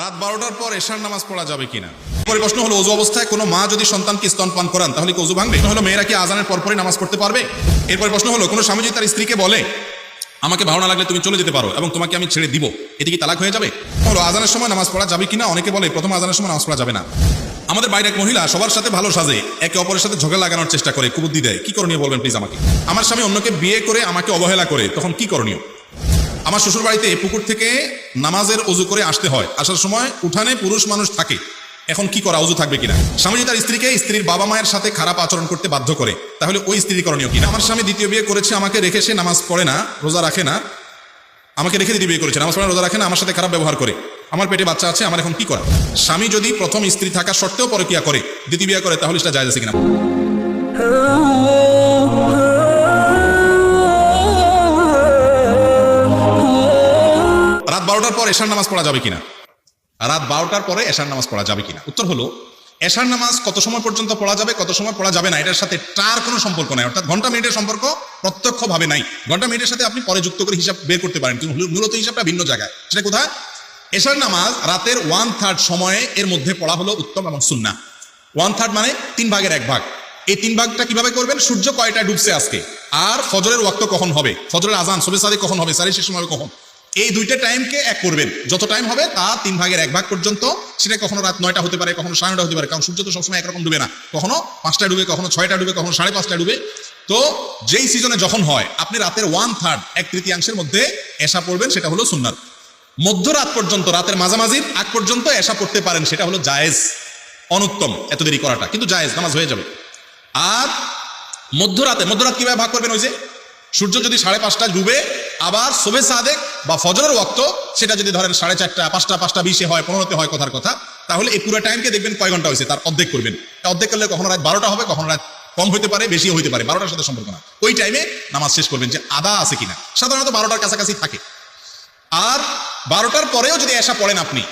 রাত বারোটার পর এশার নামাজ পড়া যাবে কিনা? পরে প্রশ্ন হলো, অজু অবস্থায় কোনো মা যদি সন্তানকে স্তনপান করান, তাহলে কি অজু ভাঙবে? হলো, মেয়েরা কি আজানের পরপরই নামাজ পড়তে পারবে? এরপর প্রশ্ন হলো, কোনো স্বামী যদি তার স্ত্রীকে বলে, আমাকে ভালো না লাগলে তুমি চলে যেতে পারো এবং তোমাকে আমি ছেড়ে দিব। এতে কি তালাক হয়ে যাবে? হলো, আজানের সময় নামাজ পড়া যাবে কিনা? অনেকে বলে, প্রথম আজানের সময় নামাজ পড়া যাবে না। আমাদের বাইরে এক মহিলা সবার সাথে ভালো সাজে, একে অপরের সাথে ঝগড়া লাগানোর চেষ্টা করে, কুবুদ্ধি দেয়। কি করণীয় বলবেন প্লিজ আমাকে? আমার স্বামী অন্যকে বিয়ে করে আমাকে অবহেলা করে, তখন কি করণীয়? আমার শ্বশুর বাড়িতে পুকুর থেকে নামাজের অজু করে আসতে হয়। আসার সময় উঠানে পুরুষ মানুষ থাকে। এখন কি করা, অজু থাকবে কিনা? স্বামী যদি তার স্ত্রীকে স্ত্রীর বাবা মায়ের সাথে খারাপ আচরণ করতে বাধ্য করে। তাহলে ওই স্ত্রী করণীয় কিনা আমার স্বামী দ্বিতীয় বিয়ে করেছে, আমাকে রেখে সে নামাজ পড়ে না, রোজা রাখে না। আমাকে রেখে দ্বিতীয় বিয়ে করেছে, নামাজ পড়ে রোজা রাখে না, আমার সাথে খারাপ ব্যবহার করে। আমার পেটে বাচ্চা আছে, আমার এখন কি করা? স্বামী যদি প্রথম স্ত্রী থাকা সত্ত্বেও পরকিয়া করে, দ্বিতীয় বিয়ে করে, তাহলে সেটা যায় আছে কিনা? বারোটার পর এশার নামাজ পড়া যাবে কিনা? রাত বারোটার পরে এশার নামাজ পড়া যাবে কিনা? উত্তর হলো, এশার নামাজ কত সময় পর্যন্ত পড়া যাবে, কত সময় পড়া যাবে না, এটার সাথে তার কোনো সম্পর্ক নাই। অর্থাৎ ঘণ্টা মিনিটের সম্পর্ক প্রত্যক্ষভাবে নাই। ঘণ্টা মিনিটের সাথে আপনি পরে যুক্ত করে হিসাব বের করতে পারেন। কিন্তু মূলত হিসাবটা ভিন্ন জায়গায়। সেটা কোথায়? এশার নামাজ রাতের ওয়ান থার্ড সময়ে এর মধ্যে পড়া হলো উত্তম এবং সুন্না ওয়ান থার্ড মানে তিন ভাগের এক ভাগ। এই তিন ভাগটা কীভাবে করবেন? সূর্য কয়টায় ডুবছে আজকে? আর ফজরের ওয়াক্ত কখন হবে? ফজরের আজান, সবে সাদে কখন হবে? সারি শেষ হবে কখন? এই দুইটা টাইমকে এক করবেন। যত টাইম হবে, তা তিন ভাগের এক ভাগ পর্যন্ত সেটা কখনো রাত নয়টা হতে পারে, কখনো সাড়ে নয়টা হতে পারে, কারণ সূর্য তো সবসময় একরকম ডুবে না। কখনো পাঁচটায় ডুবে, কখনো ছয়টা ডুবে, কখনো সাড়ে পাঁচটা ডুবে। তো যেই সিজনে যখন হয়, আপনি রাতের ওয়ান থার্ড এক তৃতীয়াংশের মধ্যে এসা পড়বেন, সেটা হলো সুন্নাত। মধ্যরাত পর্যন্ত, রাতের মাঝামাঝির আগ পর্যন্ত এসা পড়তে পারেন, সেটা হলো জায়েজ। অনুত্তম, এত দেরি করাটা, কিন্তু জায়েজ, নামাজ হয়ে যাবে। আর মধ্যরাতে, মধ্যরাত কীভাবে ভাগ করবেন ওই যে? সূর্য যদি সাড়ে পাঁচটা ডুবে আবার শোভে সাদেক বা ফজরের ওয়াক্ত, সেটা যদি ধরেন সাড়ে চারটা, পাঁচটা পাঁচটা, বিশে হয়, পনেরোতে হয় কথার কথা, তাহলে এই পুরো টাইমকে দেখবেন কয় ঘণ্টা হয়েছে, তার অর্ধেক করবেন। অর্ধেক করলে কখনো রাত বারোটা হবে, কখনো রাত কম হতে পারে বেশি হইতে পারে, বারোটার সাথে সম্পর্ক না। ওই টাইমে নামাজ শেষ করবেন যে আদা আছে কিনা। সাধারণত বারোটার কাছাকাছি থাকে। আর বারোটার পরেও যদি এসা পড়েন আপনি,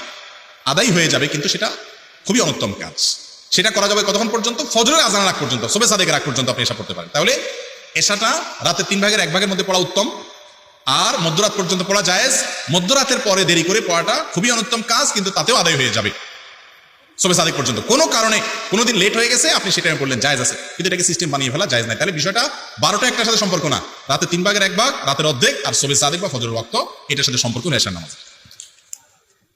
আদাই হয়ে যাবে, কিন্তু সেটা খুবই অনুত্তম কাজ। সেটা করা যাবে কতক্ষণ পর্যন্ত? ফজরের আজান রাখ পর্যন্ত সবে সাদেকের রাখ পর্যন্ত আপনি এসা পড়তে পারেন। তাহলে এসাটা রাতে তিন ভাগের এক ভাগের মধ্যে পড়া উত্তম। আর মধ্যরাত পর্যন্ত পড়া জায়েজ। মধ্যরাতের পরে দেরি করে পড়াটা খুবই অনুত্তম কাজ, কিন্তু তাতেও আদায় হয়ে যাবে। সবে সাদেক পর্যন্ত। কোনো কারণে কোনোদিন লেট হয়ে গেছে, আপনি সেটা বললেন জায়জ আছে। কিন্তু এটাকে সিস্টেম বানিয়ে ফেলা জায়েজ নাই। তাহলে বিষয়টা বারোটা একটার সাথে সম্পর্ক না। রাতে তিন ভাগের এক ভাগ, রাতের অর্ধেক, আর সবে সাদেক বা ফজরের ওয়াক্ত, এটার সাথে সম্পর্ক নেশার নামাজ।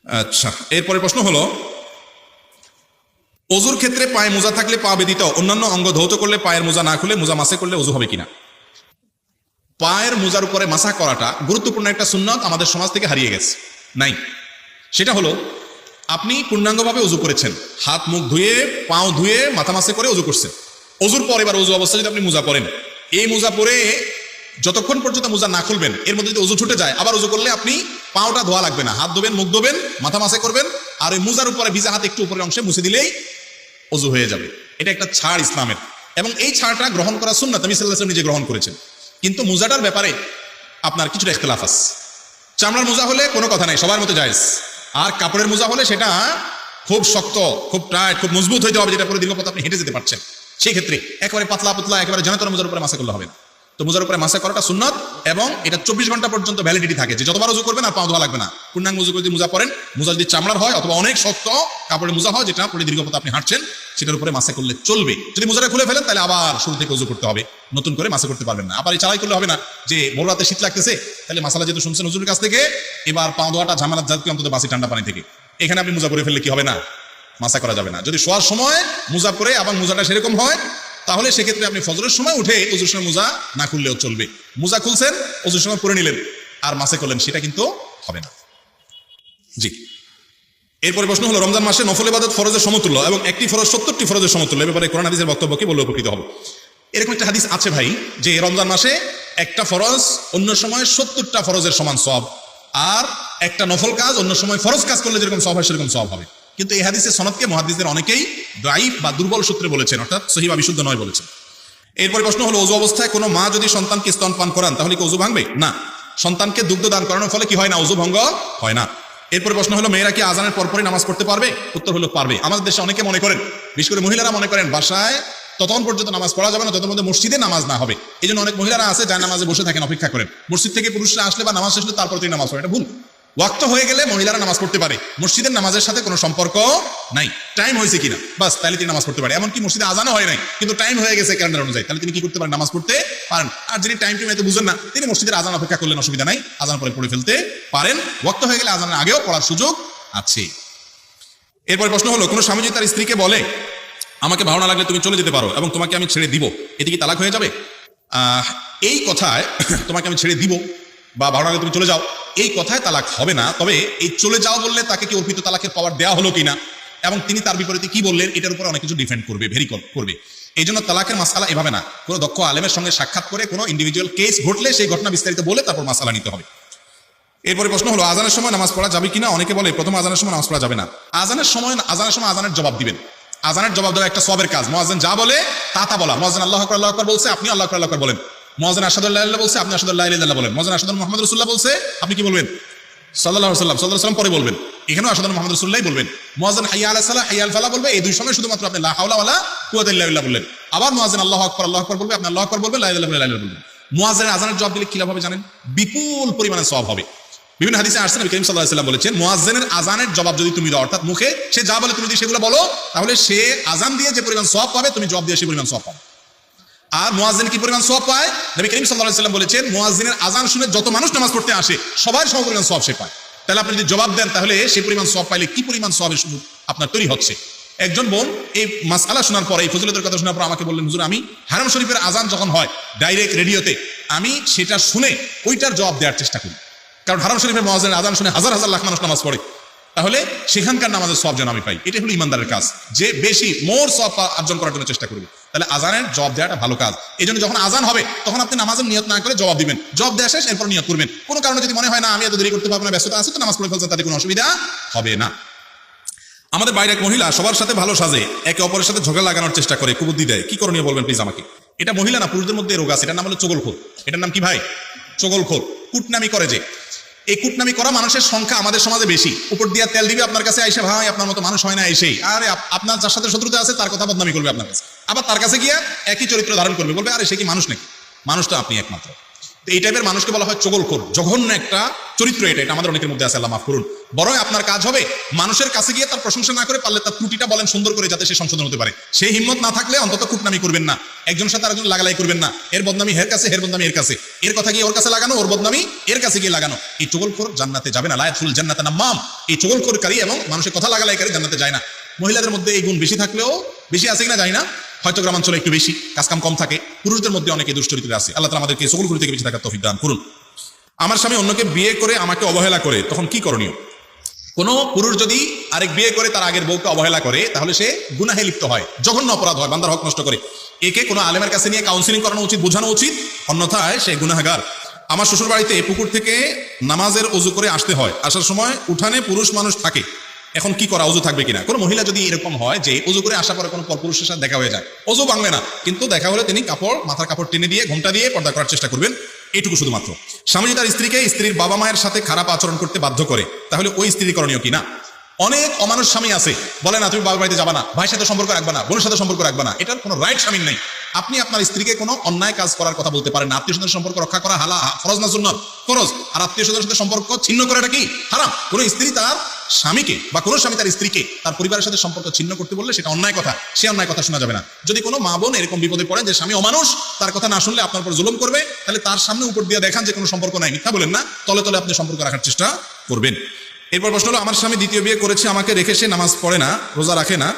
আচ্ছা এরপরে প্রশ্ন হলো অজুর ক্ষেত্রে পায়ে মোজা থাকলে পা বেদিত অন্যান্য অঙ্গ ধৌত করলে পায়ের মোজা না খুলে মোজা মাসে করলে অজু হবে কিনা? পায়ের মোজার উপরে মাসা করাটা গুরুত্বপূর্ণ একটা সুন্নত আমাদের সমাজ থেকে হারিয়ে গেছে। নাই। সেটা হলো, আপনি পূর্ণাঙ্গভাবে অজু করেছেন। হাত, মুখ ধুয়ে, পাও ধুয়ে, মাথা মাসে করে অজু করছেন। অজুর পর এবার অজু অবস্থা যদি আপনি মোজা পরেন, এই মোজা পরে যতক্ষণ পর্যন্ত মোজা না খুলবেন, এর মধ্যে যদি অজু ছুটে যায়, আবার অজু করলে আপনি পাওটা ধোয়া লাগবে না। হাত ধোবেন, মুখ ধোবেন, মাথা মাসে করবেন, আর ওই মোজার উপরে ভিজা হাত একটু উপরের অংশে মুছে দিলেই অজু হয়ে যাবে। এটা একটা ছাড় ইসলামের। এবং এই ছাড়টা গ্রহণ করা সুন্নাত। আমি নিজে গ্রহণ করেছেন। কিন্তু মোজাটার ব্যাপারে আপনার কিছুটা ইখতলাফ আছে। চামড়ার মোজা হলে কোনো কথা নাই, সবার মতো জায়জ। আর কাপড়ের মোজা হলে সেটা খুব শক্ত, খুব টাইট, খুব মজবুত হইতে হবে, যেটা পরে দীর্ঘপথ আপনি হেঁটে যেতে পারছেন। সেই ক্ষেত্রে একেবারে পাতলা পাতলা একেবারে জনতর মোজার উপরে মাসা করলে হবে না। তো মোজার উপরে মাসা করাটা সুন্নত এবং এটা চব্বিশ ঘণ্টা পর্যন্ত ভ্যালিডিটি থাকে। যে যতবার উজু করবেন আর ধোয়া লাগবে না। পূর্ণাঙ্গ উজু যদি মোজা পরেন মোজা যদি চামড়ার হয় অথবা অনেক শক্ত কাপড়ের মোজা হয়, যেটা পরে দীর্ঘপথ আপনি হাঁটছেন, সেটার উপরে মাসা করলে চলবে। যদি মোজাটা খুলে ফেলেন, তাহলে আবার শুরু থেকে উজু করতে হবে। নতুন করে মাসা করতে পারবেন না। আবার এই চালাই করলে হবে না যে বড় রাতে শীত লাগতেছে, তাহলে মাসালা যেহেতু শুনছেন হুজুরের কাছ থেকে, এবার পাও ধোয়াটা ঝামেলা যাতে অন্তত বাসি ঠান্ডা পানি থেকে। এখানে আপনি মোজা করে ফেললে কি হবে না? মাসা করা যাবে না। যদি শোয়ার সময় মোজা করে আবার মোজাটা সেরকম হয় তাহলে সেক্ষেত্রে আপনি ফজরের সময় উঠে অজুর সময় মোজা না খুললেও চলবে। মোজা খুলছেন অজুর সময় পরে নিলেন। আর মাসে করলেন, সেটা কিন্তু হবে না। জি। এরপরে প্রশ্ন হলো, রমজান মাসে নফল ইবাদত ফরজের সমতুল্য এবং একটি ফরজ সত্তরটি ফরজের সমতুল্য, এ ব্যাপারে কোরআন হাদিসের বক্তব্য কি বলে উপকৃত হবে। এরকম একটা হাদিস আছে ভাই, যে রমজান মাসে একটা ফরজ অন্য সময় সত্তরটা ফরজের সমান সব আর একটা নফল কাজ অন্য সময় ফরজ কাজ করলে যেরকম সব হয় সেরকম সব হবে। কিন্তু এই হাদিসের সনদকে মহাদিসদের অনেকেই ড্রাইভ বা দুর্বল সূত্রে বলেছেন, অর্থাৎ সহি বা বিশুদ্ধ নয় বলেছেন। এরপরে প্রশ্ন হলো, অজু অবস্থায় কোনো মা যদি সন্তানকে স্তনপান করান, তাহলে কি অজু ভাঙবে? না। সন্তানকে দুগ্ধ দান করানোর ফলে কি হয় না? অজু ভঙ্গ হয় না। এরপরে প্রশ্ন হলো, মেয়েরা কি আজানের পরপরই নামাজ পড়তে পারবে? উত্তর হলো, পারবে। আমাদের দেশে অনেকে মনে করেন, বিশেষ করে মহিলারা মনে করেন, বাসায় ততক্ষণ পর্যন্ত নামাজ পড়া যাবে না ততক্ষণ মধ্যে মসজিদে নামাজ না হবে। এই অনেক মহিলারা আছে যার নামাজে বসে থাকেন, অপেক্ষা করেন। মসজিদ থেকে পুরুষরা আসলে বা নামাজ হলে তারপর তিনি নামাজ পড়ে। এটা ভুল। ওয়াক্ত হয়ে গেলে মহিলারা নামাজ পড়তে পারে। মসজিদের নামাজের সাথে কোনো সম্পর্ক নাই। টাইম হয়েছে কিনা? বাস, তাহলে তিনি নামাজ পড়তে পারে। এমনকি মসজিদে আজানো হয় নাই। কিন্তু টাইম হয়ে গেছে ক্যালেন্ডার অনুযায়ী। তাহলে তিনি কি করতে পারেন? নামাজ পড়তে পারেন। আর যিনি টাইম টাইম এত বুঝেন না, তিনি মসজিদের আজান অপেক্ষা করলেন অসুবিধা নাই। আজান পরে পড়ে ফেলতে পারেন। ওয়াক্ত হয়ে গেলে আজানের আগেও পড়ার সুযোগ আছে। এরপর প্রশ্ন হলো, কোনো স্বামী যদি তার স্ত্রীকে বলে, আমাকে ভালো না লাগলে তুমি চলে যেতে পারো এবং তোমাকে আমি ছেড়ে দিব। এটি কি তালাক হয়ে যাবে? এই কথায় তোমাকে আমি ছেড়ে দিব। বা না তুমি চলে যাও। এই কথায় তালাক হবে না, তবে এই চলে যাও বললে তাকে কি অর্পিত তালাকের পাওয়ার দেওয়া হলো কিনা? এবং তিনি তার বিপরীতে কি বললেন, এটার উপর অনেক কিছু ডিফেন্ড করবে ভেরি করবে। এই জন্য তালাকের মাসালা এভাবে না। কোনো দক্ষ আলেমের সঙ্গে সাক্ষাৎ করে কোনো ইন্ডিভিজুয়াল কেস ঘটলে সেই ঘটনা বিস্তারিত বলে তারপর মাসালা নিতে হবে। এরপরে প্রশ্ন হলো, আজানের সময় নামাজ পড়া যাবে কিনা? অনেকে বলে, প্রথম আজানের সময় নামাজ পড়া যাবে না। আজানের সময় আজানের সময় আজানের জবাব দিবেন। আজানের জবাব দেওয়া একটা সবের কাজ। মোয়াজেন যা বলে, তা তা বলা। মোয়াজেন আল্লাহ আল্লাহ বলছে আপনি আল্লাহ আল্লাহ বলেন। মোয়াজেন আসাদুল্লাহ বলছে, আপনি আসাদুল্লাহ বলেন। মোয়াজেন আসাদুল মোহাম্মদ রসুল্লাহ বলছে, আপনি কি বলবেন? সাল্লাহ সাল্লাম সাল্লাহ সাল্লাম পরে বলবেন। এখানেও মোহাম্মদ রসুল্লাহ বলবেন। হাইয়া আলাহ সাল্লাহ বলবে, এই দুই সময় শুধুমাত্র আপনি বললেন। আবার আল্লাহ আকবার আল্লাহ আকবার বলবে, আপনি আল্লাহ আকবার বলবেন মোয়াজেনের আজানের জবাব দিলে কি লাভ হবে জানেন? বিপুল পরিমাণে সব হবে। বিভিন্ন হাদিসে আসছেন নবী করিম আলাইহি সাল্লাম বলেছেন মুয়াজ্জিনের আজানের জবাব যদি তুমি দাও, অর্থাৎ মুখে সে যা বলে তুমি যদি সেগুলো বলো, তাহলে সে আজান দিয়ে যে পরিমাণ সব পাবে, তুমি জবাব দিয়ে সে পরিমাণ সব পাবে। আর মুয়াজ্জিন কি পরিমাণ সওয়াব পায়? নবী করিম সাল্লাম বলেছেন, মুয়াজ্জিনের আজান শুনে যত মানুষ নামাজ পড়তে আসে, সবার সম পরিমাণ সওয়াব সে পায়। তাহলে আপনি যদি জবাব দেন, তাহলে সেই পরিমাণ সওয়াব পাইলে কি পরিমাণ সওয়াবের সুযোগ আপনার তৈরি হচ্ছে? একজন বোন এই মাসআলা শোনার পরে, এই ফজিলতের কথা শোনার পর আমাকে বললেন, হুজুর, আমি হারাম শরীফের আজান যখন হয় ডাইরেক্ট রেডিওতে, আমি সেটা শুনে ওইটার জবাব দেওয়ার চেষ্টা করি। কারণ হারাম শরীফের মহাজের আজান শুনে হাজার হাজার লাখ মানুষ নামাজ পড়ে। তাহলে সেখানকার নামাজের সব যেন আমি পাই এটা হলো ইমানদারের কাজ। যে বেশি, মোর সব অর্জন করার জন্য চেষ্টা করবে। তাহলে আজানের জবাব দেওয়াটা ভালো কাজ। এই জন্য যখন আজান হবে, তখন আপনি নামাজের নিয়ত না করে জবাব দিবেন। জবাব দেওয়া শেষ, এরপর নিয়ত করবেন। কোনো কারণে যদি মনে হয়, না, আমি এত দেরি করতে পারব না, ব্যস্ততা আছে, তো নামাজ পড়ে ফেলছেন, তাতে কোনো অসুবিধা হবে না। আমাদের বাইরে এক মহিলা সবার সাথে ভালো সাজে, একে অপরের সাথে ঝগড়া লাগানোর চেষ্টা করে, কুবুদ্ধি দেয়। কি করণীয় বলবেন প্লিজ আমাকে? এটা মহিলা না, পুরুষদের মধ্যে রোগ আছে। এটার নাম হলো চগলখোর। এটার নাম কি ভাই? চগলখোর। কুটনামি করে যে। এই কুটনামি করা মানুষের সংখ্যা আমাদের সমাজে বেশি। উপর দিয়া তেল দিবে আপনার কাছে, আইসে, ভাই, আপনার মতো মানুষ হয় না, এসেই। আরে আপনার যার সাথে শত্রুতা আছে, তার কথা বদনামি করবে আপনার কাছে। আবার তার কাছে গিয়া একই চরিত্র ধারণ করবে, বলবে, আরে, সে কি মানুষ নাকি? মানুষটা আপনি একমাত্র। তো এই টাইপের মানুষকে বলা হয় চগলখোর, জঘন্য একটা চরিত্র এটা এটা আমাদের অনেকের মধ্যে আছে, আল্লাহ মাফ করুন। বরং আপনার কাজ হবে মানুষের কাছে গিয়ে তার প্রশংসা না করে পারলে তার ত্রুটিটা বলেন সুন্দর করে যাতে সে সংশোধন হতে পারে। সেই হিম্মত না থাকলে অন্তত কুটনামি করবেন না। একজন সাথে আরেকজন লাগালাই করবেন না। এর বদনামি হের কাছে, হের বদনামি এর কাছে। এর কথা গিয়ে ওর কাছে লাগানো, ওর বদনামি এর কাছে গিয়ে লাগানো। এই চগলখোর জান্নাতে যাবে না। লায়াতুল জান্নাতে না মাম এই চগলখোরকারী এবং মানুষের কথা লাগালাইকারী জান্নাতে যায় না। মহিলাদের মধ্যে এই গুণ বেশি থাকলেও বেশি আছে কিনা জানি না। হয়তো গ্রামাঞ্চলে একটু বেশি, কাজকাম কম থাকে, পুরুষদের মধ্যে অনেকে দুশ্চরিত্রে আছে। আল্লাহ তালা আমাদেরকে সকলগুলি থেকে বেশি থাকার তফিক দান করুন। আমার স্বামী অন্যকে বিয়ে করে আমাকে অবহেলা করে, তখন কি করণীয়? কোনো পুরুষ যদি আরেক বিয়ে করে, তার আগের বউকে অবহেলা করে, তাহলে সে গুনাহে লিপ্ত হয়, জঘন্য অপরাধ হয়, বান্দার হক নষ্ট করে। একে কোনো আলেমের কাছে নিয়ে কাউন্সিলিং করানো উচিত, বোঝানো উচিত, অন্যথায় সে গুনাহাগার। আমার শ্বশুর বাড়িতে পুকুর থেকে নামাজের অজু করে আসতে হয়। আসার সময় উঠানে পুরুষ মানুষ থাকে। এখন কি করা, অজু থাকবে কিনা? কোনো মহিলা যদি এরকম হয় যে অজু করে আসার পরে কোনো পরপুরুষের সাথে দেখা হয়ে যায়, অজু ভাঙবে না। কিন্তু দেখা হলে তিনি কাপড়, মাথার কাপড় টেনে দিয়ে, ঘোমটা দিয়ে পর্দা করার চেষ্টা করবেন। এইটুকু শুধুমাত্র। স্বামী তার স্ত্রীকে স্ত্রীর বাবা মায়ের সাথে খারাপ আচরণ করতে বাধ্য করে। তাহলে ওই স্ত্রী করণীয় কিনা অনেক অমানুষ স্বামী আছে। বলে না, তুমি বাবার বাড়িতে যাবা না। ভাইয়ের সাথে সম্পর্ক রাখবা না। বোনের সাথে সম্পর্ক রাখবা না। এটার কোনো রাইট স্বামীর নেই। আপনি আপনার স্ত্রীকে কোনো অন্যায় কাজ করার কথা বলতে পারেন আত্মীয় স্বজনের সম্পর্ক রক্ষা করা হালা ফরজ না সুন্নত? ফরজ। আর আত্মীয় স্বজনের সাথে সম্পর্ক ছিন্ন করাটা কি? হারাম। কোনো স্ত্রী তার স্বামীকে বা কোনো স্বামী তার স্ত্রীকে তার পরিবারের সাথে সম্পর্ক ছিন্ন করতে বললে সেটা অন্যায় কথা, সে অন্যায় কথা শোনা যাবে না। যদি কোনো মা বোন এরকম বিপদে পড়েন যে স্বামী অমানুষ, তার কথা না শুনলে আপনার উপর জুলুম করবে, তাহলে তার সামনে উপর দিয়ে দেখান যে কোনো সম্পর্ক নাই। মিথ্যা বলেন না, তলে তলে আপনি সম্পর্ক রাখার চেষ্টা করবেন। এরপর প্রশ্ন হলো, আমার স্বামী দ্বিতীয় বিয়ে করেছে, আমাকে রেখে সে নামাজ পড়ে না, রোজা রাখে না?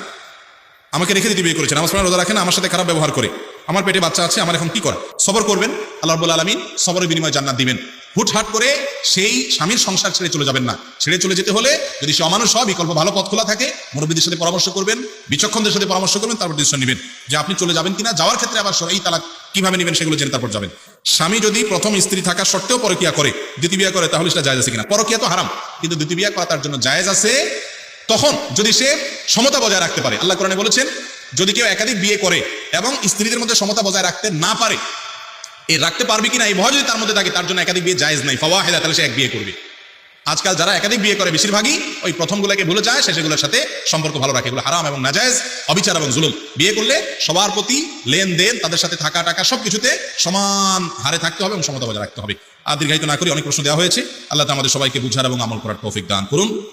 আমাকে রেখে দিতে বিয়ে করেছে, নামাজ পড়ে রোজা রাখে না, আমার সাথে খারাপ ব্যবহার করে। আমার পেটে বাচ্চা আছে, আমার এখন কি করা? সবর করবেন, আল্লাহ রব্বুল আলমিন সবরের বিনিময়ে জান্নাত দিবেন। হুটহাট করে সেই স্বামীর সংসার ছেড়ে চলে যাবেন না। ছেড়ে চলে যেতে হলে যদি সে অমানুষ হয়, বিকল্প ভালো পথ খোলা থাকে, মুরব্বীদের সাথে পরামর্শ করবেন, বিচক্ষণদের সাথে পরামর্শ করবেন, তারপর ডিসিশন নেবেন যে আপনি চলে যাবেন কিনা। যাওয়ার ক্ষেত্রে আবার এই তালাক কীভাবে নেবেন সেগুলো জেনে তারপর যাবেন। স্বামী যদি প্রথম স্ত্রী থাকা সত্ত্বেও পরকিয়া করে, দ্বিতীয় বিয়া করে, তাহলে সেটা জায়জ আছে কিনা? পরকিয়া তো হারাম, কিন্তু দ্বিতীয় বিয়া করা তার জন্য জায়েজ আছে। তখন যদি সে সমতা বজায় রাখতে পারে, আল্লাহ কোরআনে বলেছেন, যদি কেউ একাধিক বিয়ে করে এবং স্ত্রীদের মধ্যে সমতা বজায় রাখতে না পারে রাখতে পারবে কিনা? এই ভয় যদি তার মধ্যে থাকে তার জন্য একাধিক বিয়ে জায়েজ নাই। ফাওয়া হেদা তাহলে সে এক বিয়ে করবে। আজকাল যারা একাধিক বিয়ে করে, বেশিরভাগই ওই প্রথমগুলোকে ভুলে যায় সেগুলোর সাথে সম্পর্ক ভালো রাখে। এগুলো হারাম এবং নাজায়েজ, অবিচার এবং জুলুম। বিয়ে করলে সবার প্রতি লেনদেন, তাদের সাথে থাকা টাকা সবকিছুতে সমান হারে থাকতে হবে এবং সমতা বজায় রাখতে হবে। আর দীর্ঘায়িত না করে অনেক প্রশ্ন দেওয়া হয়েছে। আল্লাহ আমাদের সবাইকে বুঝার এবং আমল করার তৌফিক দান করুন।